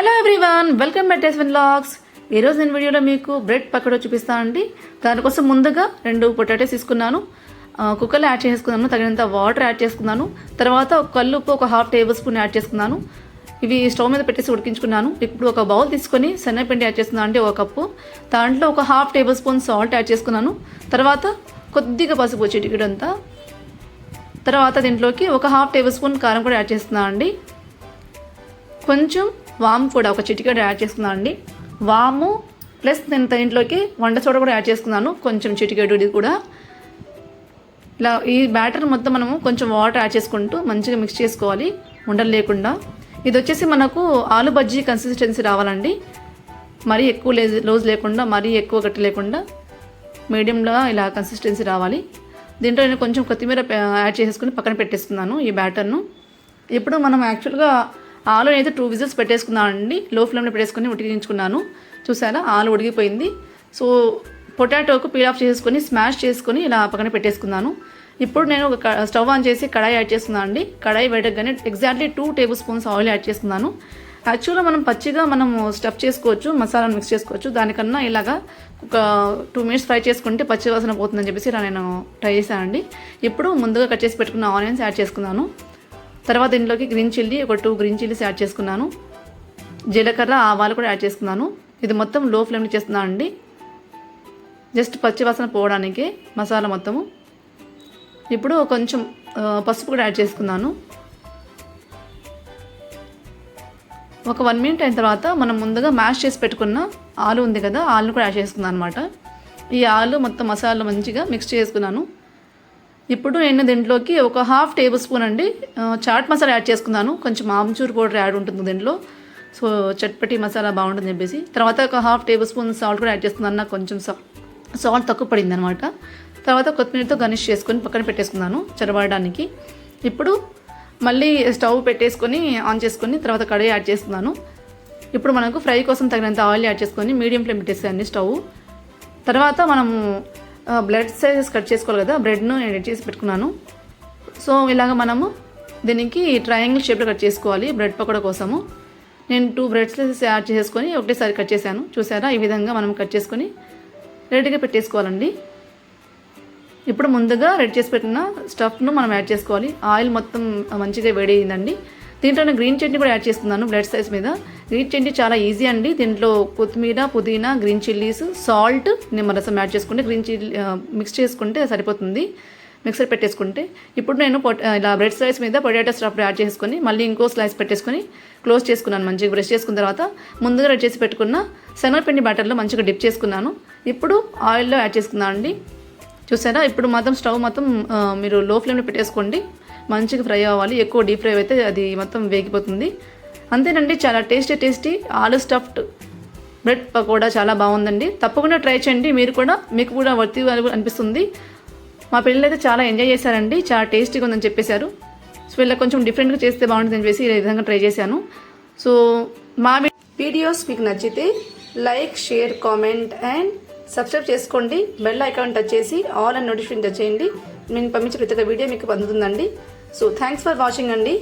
Hello everyone welcome back టెస్ విన్ vlogs ఈరోజు నేను వీడియోలో మీకు బ్రెడ్ పకోడో చూపిస్తానండి దానికోసం ముందుగా రెండు పొటాటోస్ తీసుకున్నాను. కుక్కర్లో యాడ్ చేసుకున్నాను తగినంత వాటర్ యాడ్ చేసుకున్నాను. తర్వాత ఒక కల్లుప్పు ఒక హాఫ్ టేబుల్ స్పూన్ యాడ్ చేసుకున్నాను. ఇవి స్టవ్ మీద పెట్టేసి ఉడికించుకున్నాను. ఇప్పుడు ఒక బౌల్ తీసుకొని శనగపిండి యాడ్ చేస్తున్నాను అంటే ఒక కప్పు. దాంట్లో ఒక half tablespoon salt add చేసుకున్నాను. తర్వాత కొద్దిగా పసుపు చిటికెడంతా తర్వాత దీంట్లోకి ఒక హాఫ్ టేబుల్ స్పూన్ కారం కూడా యాడ్ చేస్తున్నాను అండి. కొంచెం వాము కూడా ఒక చిటికెడు యాడ్ చేసుకున్నాను అండి వాము ప్లస్ నేను దీంట్లోకి వంట సోడా కూడా యాడ్ చేసుకున్నాను. కొంచెం చిటికెడు ఇది కూడా. ఇలా ఈ బ్యాటర్ మొత్తం మనము కొంచెం వాటర్ యాడ్ చేసుకుంటూ మంచిగా మిక్స్ చేసుకోవాలి. ఉండలు లేకుండా. ఇది వచ్చేసి మనకు ఆలు బజ్జీ కన్సిస్టెన్సీ రావాలండి. మరీ ఎక్కువ లేజ్ లోజ్ లేకుండా మరీ ఎక్కువ గట్టి లేకుండా మీడియంలో ఇలా కన్సిస్టెన్సీ రావాలి. దీంట్లో నేను కొంచెం కొత్తిమీర యాడ్ చేసుకుని పక్కన పెట్టేసుకున్నాను ఈ బ్యాటర్ను. ఇప్పుడు మనం యాక్చువల్గా ఆలు అయితే టూ విజిల్స్ పెట్టేసుకున్నానండి. లో ఫ్లేమ్లో పెట్టేసుకొని ఉడికించుకున్నాను చూసారా? ఆలు ఉడికిపోయింది. సో పొటాటోకు పీల్ ఆఫ్ చేసుకొని స్మాష్ చేసుకొని ఇలా పక్కన పెట్టేసుకున్నాను. ఇప్పుడు నేను ఒక స్టవ్ ఆన్ చేసి కడాయి యాడ్ చేస్తున్నాను అండి కడాయి వేడగానే exactly two tablespoons oil add చేస్తున్నాను. యాక్చువల్గా మనం పచ్చిగా మనము స్టఫ్ చేసుకోవచ్చు మసాలాను మిక్స్ చేసుకోవచ్చు. దానికన్నా ఇలాగా ఒక టూ మినిట్స్ ఫ్రై చేసుకుంటే పచ్చి వాసన పోతుందని చెప్పేసి ఇలా నేను ట్రై చేశానండి. ఇప్పుడు ముందుగా కట్ చేసి పెట్టుకున్న ఆనియన్స్ యాడ్ చేసుకున్నాను. తర్వాత దీంట్లోకి గ్రీన్ చిల్లీ ఒక టూ గ్రీన్ చిల్లీస్ యాడ్ చేసుకున్నాను. జీలకర్ర ఆవాలు కూడా యాడ్ చేసుకున్నాను. ఇది మొత్తం లో ఫ్లేమ్లో చేస్తున్నాను అండి? జస్ట్ పచ్చివాసన పోవడానికి మసాలా మొత్తము. ఇప్పుడు కొంచెం పసుపు కూడా యాడ్ చేసుకున్నాను. ఒక వన్ మినిట్ అయిన తర్వాత మనం ముందుగా మ్యాష్ చేసి పెట్టుకున్న ఆలు ఉంది కదా ఆలును కూడా యాడ్ చేసుకున్నాను అనమాట ఈ ఆలు మొత్తం మసాలా మంచిగా మిక్స్ చేసుకున్నాను. ఇప్పుడు నేను దీంట్లోకి ఒక హాఫ్ టేబుల్ స్పూన్ అండి. చాట్ మసాలా యాడ్ చేసుకున్నాను. కొంచెం ఆమ్చూర్ పౌడర్ యాడ్ ఉంటుంది దీంట్లో. సో చట్పటి మసాలా బాగుంటుంది చెప్పేసి. తర్వాత ఒక హాఫ్ టేబుల్ స్పూన్ సాల్ట్ కూడా యాడ్ చేసుకున్నాను నాకు కొంచెం సాల్ట్ తక్కువ పడింది అనమాట తర్వాత కొత్తిమీరతో గనిష్ చేసుకొని పక్కన పెట్టేసుకున్నాను చరబడడానికి. ఇప్పుడు మళ్ళీ స్టవ్ పెట్టేసుకొని ఆన్ చేసుకొని తర్వాత కడాయి యాడ్ చేసుకున్నాను ఇప్పుడు మనకు ఫ్రై కోసం తగినంత ఆయిల్ యాడ్ చేసుకొని మీడియం ఫ్లేమ్ పెట్టేసాను స్టవ్. తర్వాత మనము బ్లడ్ సైజెస్ కట్ చేసుకోవాలి కదా బ్రెడ్ను నేను ఎడ్ చేసి పెట్టుకున్నాను. సో ఇలాగ మనము దీనికి ట్రయాంగిల్ షేప్లో కట్ చేసుకోవాలి బ్రెడ్ పకోడా కోసము. నేను టూ బ్రెడ్ సైజెస్ యాడ్ చేసుకొని ఒకటేసారి కట్ చేశాను. చూసారా? ఈ విధంగా మనం కట్ చేసుకొని రెడీగా పెట్టేసుకోవాలండి. ఇప్పుడు ముందుగా రెడీ చేసి పెట్టిన స్టఫ్ను మనం యాడ్ చేసుకోవాలి. ఆయిల్ మొత్తం మంచిగా వేడి అయిందండి దీంట్లో నేను గ్రీన్ చట్నీ కూడా యాడ్ చేస్తున్నాను బ్లడ్ సైజ్ మీద. గ్రీన్ చట్నీ చాలా ఈజీ అండి. దీంట్లో కొత్తిమీర పుదీనా గ్రీన్ చిల్లీస్ సాల్ట్ నిమ్మరసం యాడ్ చేసుకుంటే గ్రీన్ చిల్లీ మిక్స్ చేసుకుంటే సరిపోతుంది. మిక్సర్ పెట్టేసుకుంటే. ఇప్పుడు నేను ఇలా బ్రెడ్ స్లైస్ మీద పొటాటో స్టఫ్ యాడ్ చేసుకొని మళ్ళీ ఇంకో స్లైస్ పెట్టేసుకొని క్లోజ్ చేసుకున్నాను. మంచిగా బ్రష్ చేసుకున్న తర్వాత ముందుగా రెడ్ చేసి పెట్టుకున్న శనగపిండి బ్యాటర్లో మంచిగా డిప్ చేసుకున్నాను. ఇప్పుడు ఆయిల్లో యాడ్ చేసుకున్నాను అండి. చూసారా? ఇప్పుడు మాత్రం స్టవ్ మొత్తం మీరు లో ఫ్లేమ్లో పెట్టేసుకోండి. మంచిగా ఫ్రై అవ్వాలి. ఎక్కువ డీప్ ఫ్రై అయితే అది మొత్తం వేగిపోతుంది. అంతేనండి చాలా tasty tasty aloo stuffed bread pakoda చాలా బాగుందండి. తప్పకుండా ట్రై చేయండి మీరు కూడా మీకు కూడా వర్తి అనిపిస్తుంది. మా పిల్లలు అయితే చాలా ఎంజాయ్ చేశారండి చాలా టేస్టీగా ఉందని చెప్పేశారు. సో ఇలా కొంచెం డిఫరెంట్గా చేస్తే బాగుంటుందని చెప్పేసి ఈ విధంగా ట్రై చేశాను. సో మా వీడియోస్ మీకు నచ్చితే like share comment and subscribe చేసుకోండి. బెల్ ఐకాన్ టచ్ చేసి ఆల్ అండ్ నోటిఫికేషన్ టచ్ చేయండి. నేను పంపించే ప్రతి ఒక్క వీడియో మీకు అందుతుందండి. సో థ్యాంక్స్ ఫర్ వాచింగ్ అండి.